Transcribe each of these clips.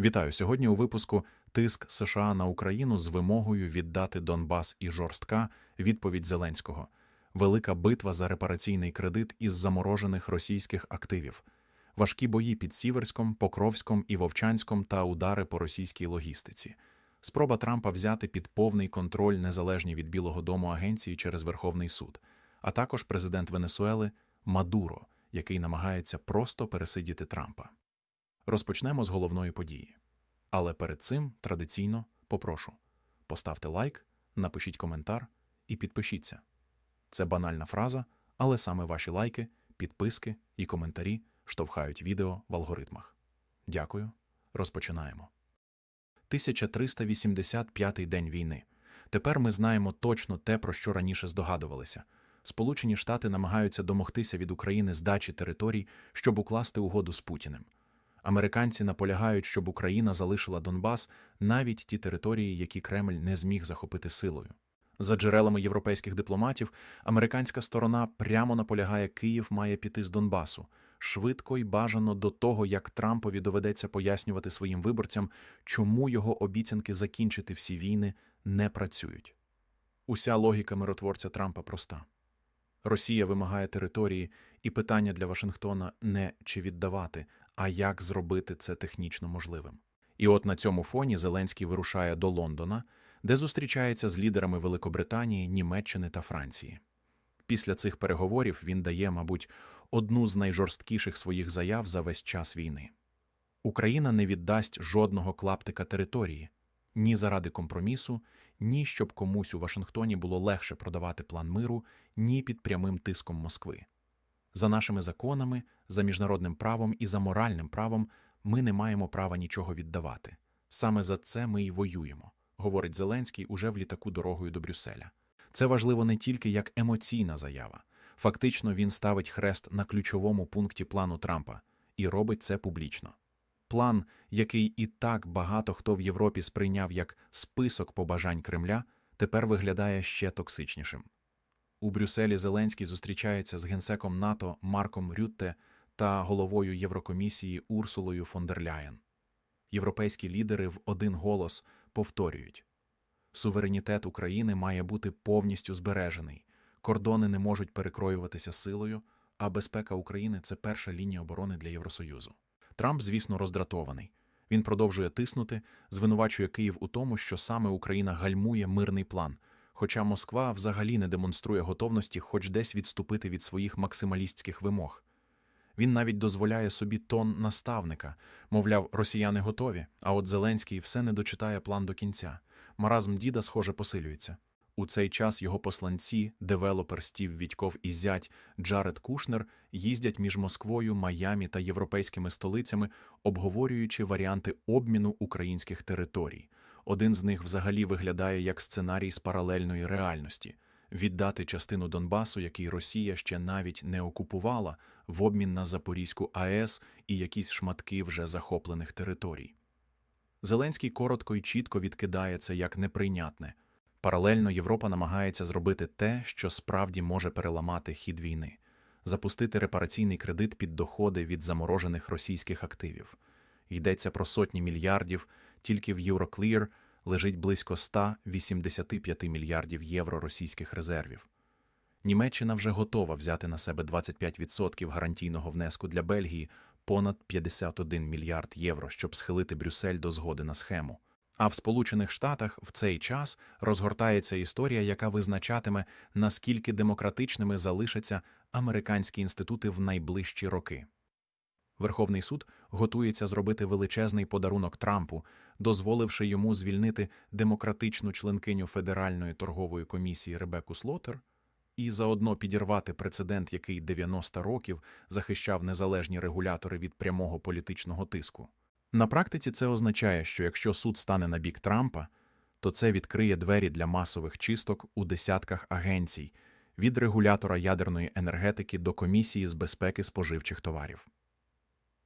Вітаю сьогодні у випуску Тиск США на Україну з вимогою віддати Донбас і жорстка відповідь Зеленського. Велика битва за репараційний кредит із заморожених російських активів. Важкі бої під Сіверськом, Покровськом і Вовчанськом та удари по російській логістиці. Спроба Трампа взяти під повний контроль незалежні від Білого Дому агенції через Верховний суд, а також президент Венесуели Мадуро, який намагається просто пересидіти Трампа. Розпочнемо з головної події. Але перед цим традиційно попрошу поставте лайк, напишіть коментар і підпишіться. Це банальна фраза, але саме ваші лайки, підписки і коментарі штовхають відео в алгоритмах. Дякую. Розпочинаємо. 1385-й день війни. Тепер ми знаємо точно те, про що раніше здогадувалися. Сполучені Штати намагаються домогтися від України здачі територій, щоб укласти угоду з Путіним. Американці наполягають, щоб Україна залишила Донбас навіть ті території, які Кремль не зміг захопити силою. За джерелами європейських дипломатів, американська сторона прямо наполягає, Київ має піти з Донбасу швидко й бажано до того, як Трампові доведеться пояснювати своїм виборцям, чому його обіцянки закінчити всі війни не працюють. Уся логіка миротворця Трампа проста. Росія вимагає території, і питання для Вашингтона не чи віддавати, а як зробити це технічно можливим. І от на цьому фоні Зеленський вирушає до Лондона, де зустрічається з лідерами Великобританії, Німеччини та Франції. Після цих переговорів він дає, мабуть, одну з найжорсткіших своїх заяв за весь час війни. Україна не віддасть жодного клаптика території ні заради компромісу, ні щоб комусь у Вашингтоні було легше продавати план миру, ні під прямим тиском Москви. За нашими законами, за міжнародним правом і за моральним правом ми не маємо права нічого віддавати. Саме за це ми й воюємо, говорить Зеленський уже в літаку дорогою до Брюсселя. Це важливо не тільки як емоційна заява. Фактично, він ставить хрест на ключовому пункті плану Трампа і робить це публічно. План, який і так багато хто в Європі сприйняв як список побажань Кремля, тепер виглядає ще токсичнішим. У Брюсселі Зеленський зустрічається з генсеком НАТО Марком Рютте та головою Єврокомісії Урсулою фон дер Ляєн. Європейські лідери в один голос повторюють суверенітет України має бути повністю збережений, кордони не можуть перекроюватися силою, а безпека України це перша лінія оборони для Євросоюзу. Трамп, звісно, роздратований. Він продовжує тиснути, звинувачує Київ у тому, що саме Україна гальмує мирний план, хоча Москва взагалі не демонструє готовності хоч десь відступити від своїх максималістських вимог. Він навіть дозволяє собі тон наставника, мовляв, росіяни готові, а от Зеленський все не дочитає план до кінця. Маразм діда, схоже, посилюється. У цей час його посланці, девелопер Стів Відьков і зять Джаред Кушнер їздять між Москвою, Майамі та європейськими столицями, обговорюючи варіанти обміну українських територій. Один з них взагалі виглядає як сценарій з паралельної реальності віддати частину Донбасу, який Росія ще навіть не окупувала, в обмін на Запорізьку АЕС і якісь шматки вже захоплених територій. Зеленський коротко і чітко відкидає це як неприйнятне. Паралельно Європа намагається зробити те, що справді може переламати хід війни, запустити репараційний кредит під доходи від заморожених російських активів. Йдеться про сотні мільярдів, тільки в Euroclear лежить близько 185 мільярдів євро російських резервів. Німеччина вже готова взяти на себе 25% гарантійного внеску для Бельгії понад 51 мільярд євро, щоб схилити Брюссель до згоди на схему. А в Сполучених Штатах в цей час розгортається історія, яка визначатиме, наскільки демократичними залишаться американські інститути в найближчі роки. Верховний суд готується зробити величезний подарунок Трампу, дозволивши йому звільнити демократичну членкиню Федеральної торгової комісії Ребеку Слотер і заодно підірвати прецедент, який 90 років захищав незалежні регулятори від прямого політичного тиску. На практиці це означає, що якщо суд стане на бік Трампа, то це відкриє двері для масових чисток у десятках агенцій від регулятора ядерної енергетики до комісії з безпеки споживчих товарів.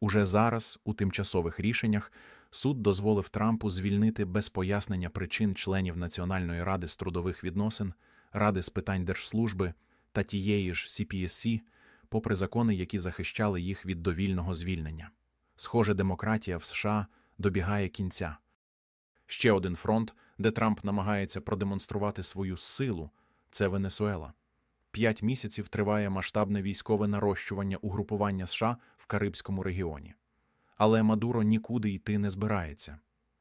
Уже зараз, у тимчасових рішеннях, суд дозволив Трампу звільнити без пояснення причин членів Національної ради з трудових відносин, Ради з питань держслужби та тієї ж CPSC, попри закони, які захищали їх від довільного звільнення. Схоже, демократія в США добігає кінця. Ще один фронт, де Трамп намагається продемонструвати свою силу, це Венесуела. П'ять місяців триває масштабне військове нарощування угрупування США в Карибському регіоні. Але Мадуро нікуди йти не збирається.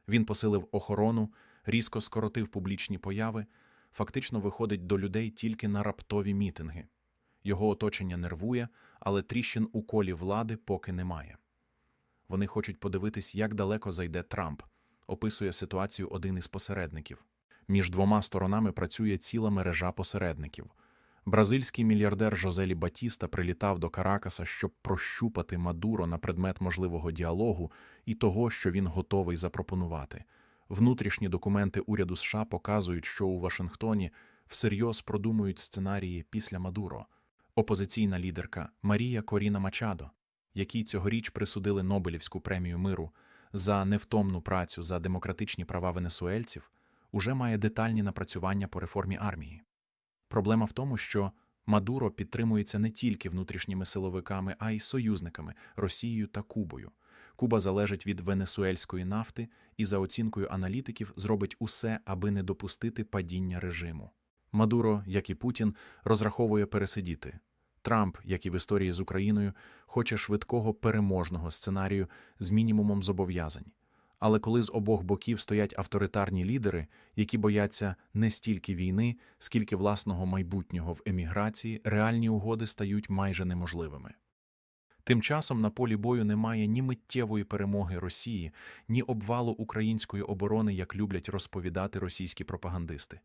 Він посилив охорону, різко скоротив публічні появи, фактично виходить до людей тільки на раптові мітинги. Його оточення нервує, але тріщин у колі влади поки немає. Вони хочуть подивитись, як далеко зайде Трамп, описує ситуацію один із посередників. Між двома сторонами працює ціла мережа посередників. Бразильський мільярдер Жозелі Батіста прилітав до Каракаса, щоб прощупати Мадуро на предмет можливого діалогу і того, що він готовий запропонувати. Внутрішні документи уряду США показують, що у Вашингтоні всерйоз продумують сценарії після Мадуро. Опозиційна лідерка Марія Коріна Мачадо, якій цьогоріч присудили Нобелівську премію миру за невтомну працю за демократичні права венесуельців, уже має детальні напрацювання по реформі армії. Проблема в тому, що Мадуро підтримується не тільки внутрішніми силовиками, а й союзниками Росією та Кубою. Куба залежить від венесуельської нафти і, за оцінкою аналітиків, зробить усе, аби не допустити падіння режиму. Мадуро, як і Путін, розраховує пересидіти. Трамп, як і в історії з Україною, хоче швидкого переможного сценарію з мінімумом зобов'язань. Але коли з обох боків стоять авторитарні лідери, які бояться не стільки війни, скільки власного майбутнього в еміграції, реальні угоди стають майже неможливими. Тим часом на полі бою немає ні миттєвої перемоги Росії, ні обвалу української оборони, як люблять розповідати російські пропагандисти.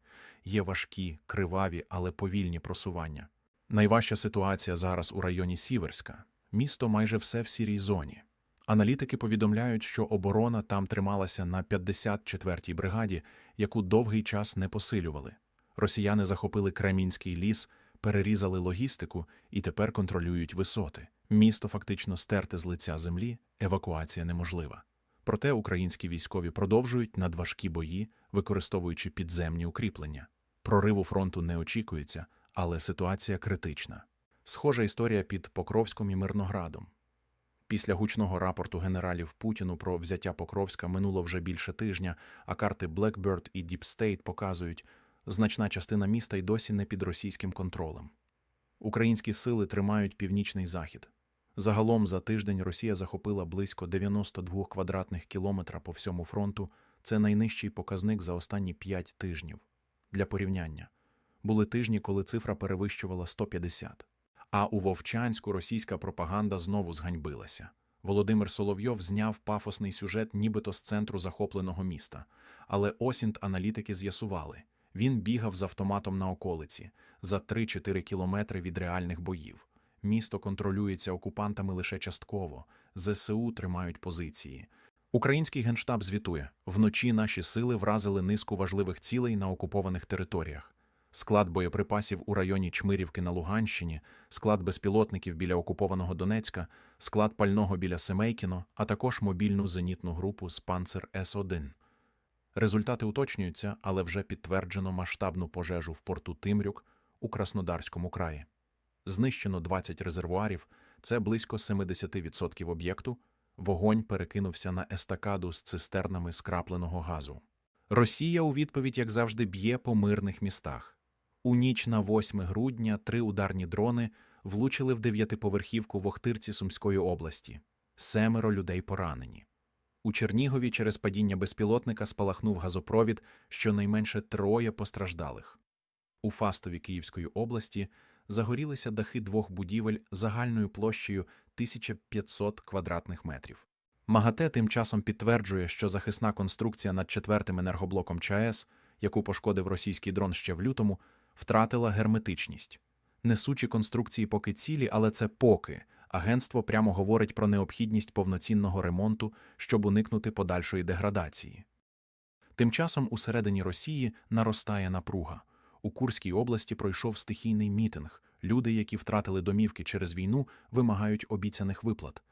Є важкі, криваві, але повільні просування. Найважча ситуація зараз у районі Сіверська. Місто майже все в сірій зоні. Аналітики повідомляють, що оборона там трималася на 54-й бригаді, яку довгий час не посилювали. Росіяни захопили Кремінський ліс, перерізали логістику і тепер контролюють висоти. Місто фактично стерте з лиця землі, евакуація неможлива. Проте українські військові продовжують надважкі бої, використовуючи підземні укріплення. Прориву фронту не очікується, але ситуація критична. Схожа історія під Покровськом і Мирноградом. Після гучного рапорту генералів Путіну про взяття Покровська минуло вже більше тижня, а карти Blackbird і Deep State показують, значна частина міста й досі не під російським контролем. Українські сили тримають північний захід. Загалом за тиждень Росія захопила близько 92 квадратних кілометра по всьому фронту. Це найнижчий показник за останні 5 тижнів. Для порівняння були тижні, коли цифра перевищувала 150. А у Вовчанську російська пропаганда знову зганьбилася. Володимир Соловйов зняв пафосний сюжет нібито з центру захопленого міста. Але осінт аналітики з'ясували він бігав з автоматом на околиці за 3-4 кілометри від реальних боїв. Місто контролюється окупантами лише частково, ЗСУ тримають позиції. Український генштаб звітує: вночі наші сили вразили низку важливих цілей на окупованих територіях. Склад боєприпасів у районі Чмирівки на Луганщині, склад безпілотників біля окупованого Донецька, склад пального біля Семейкіно, а також мобільну зенітну групу з Панцер С-1. Результати уточнюються, але вже підтверджено масштабну пожежу в порту Тимрюк у Краснодарському краї. Знищено 20 резервуарів, це близько 70% об'єкту. Вогонь перекинувся на естакаду з цистернами скрапленого газу. Росія у відповідь, як завжди, б'є по мирних містах. У ніч на 8 грудня три ударні дрони влучили в дев'ятиповерхівку в Охтирці Сумської області. Семеро людей поранені. У Чернігові через падіння безпілотника спалахнув газопровід, щонайменше троє постраждалих. У Фастові Київської області загорілися дахи двох будівель загальною площею 1500 квадратних метрів. МАГАТЕ тим часом підтверджує, що захисна конструкція над четвертим енергоблоком ЧАЕС, яку пошкодив російський дрон ще в лютому, втратила герметичність. Несучі конструкції поки цілі, але це поки. Агентство прямо говорить про необхідність повноцінного ремонту, щоб уникнути подальшої деградації. Тим часом усередині Росії наростає напруга. У Курській області пройшов стихійний мітинг. Люди, які втратили домівки через війну, вимагають обіцяних виплат.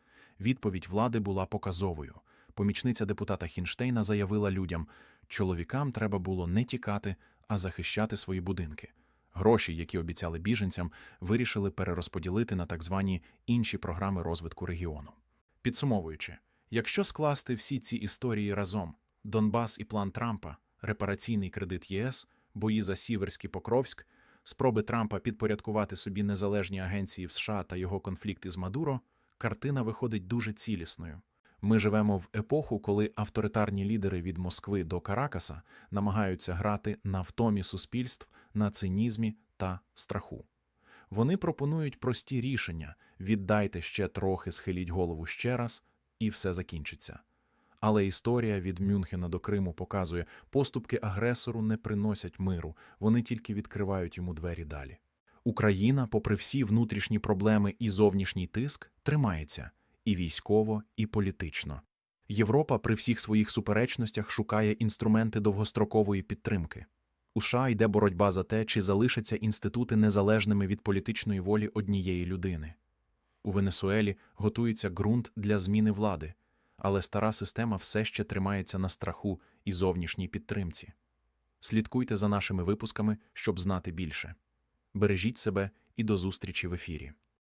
Відповідь влади була показовою. Помічниця депутата Хінштейна заявила людям, чоловікам треба було не тікати, а захищати свої будинки. Гроші, які обіцяли біженцям, вирішили перерозподілити на так звані інші програми розвитку регіону. Підсумовуючи, Якщо скласти всі ці історії разом: Донбас і план Трампа, репараційний кредит ЄС, бої за Сіверський Покровськ, спроби Трампа підпорядкувати собі незалежні агенції в США та його конфлікти з Мадуро, картина виходить дуже цілісною. Ми живемо в епоху, коли авторитарні лідери від Москви до Каракаса намагаються грати на втомі суспільств, на цинізмі та страху. Вони пропонують прості рішення: віддайте ще трохи, схиліть голову ще раз, і все закінчиться. Але історія від Мюнхена до Криму показує, поступки агресору не приносять миру, вони тільки відкривають йому двері далі. Україна, попри всі внутрішні проблеми і зовнішній тиск, тримається і військово, і політично. Європа при всіх своїх суперечностях шукає інструменти довгострокової підтримки. У США йде боротьба за те, чи залишаться інститути незалежними від політичної волі однієї людини. У Венесуелі готується ґрунт для зміни влади, але стара система все ще тримається на страху і зовнішній підтримці. Слідкуйте за нашими випусками, щоб знати більше. Бережіть себе і до зустрічі в ефірі.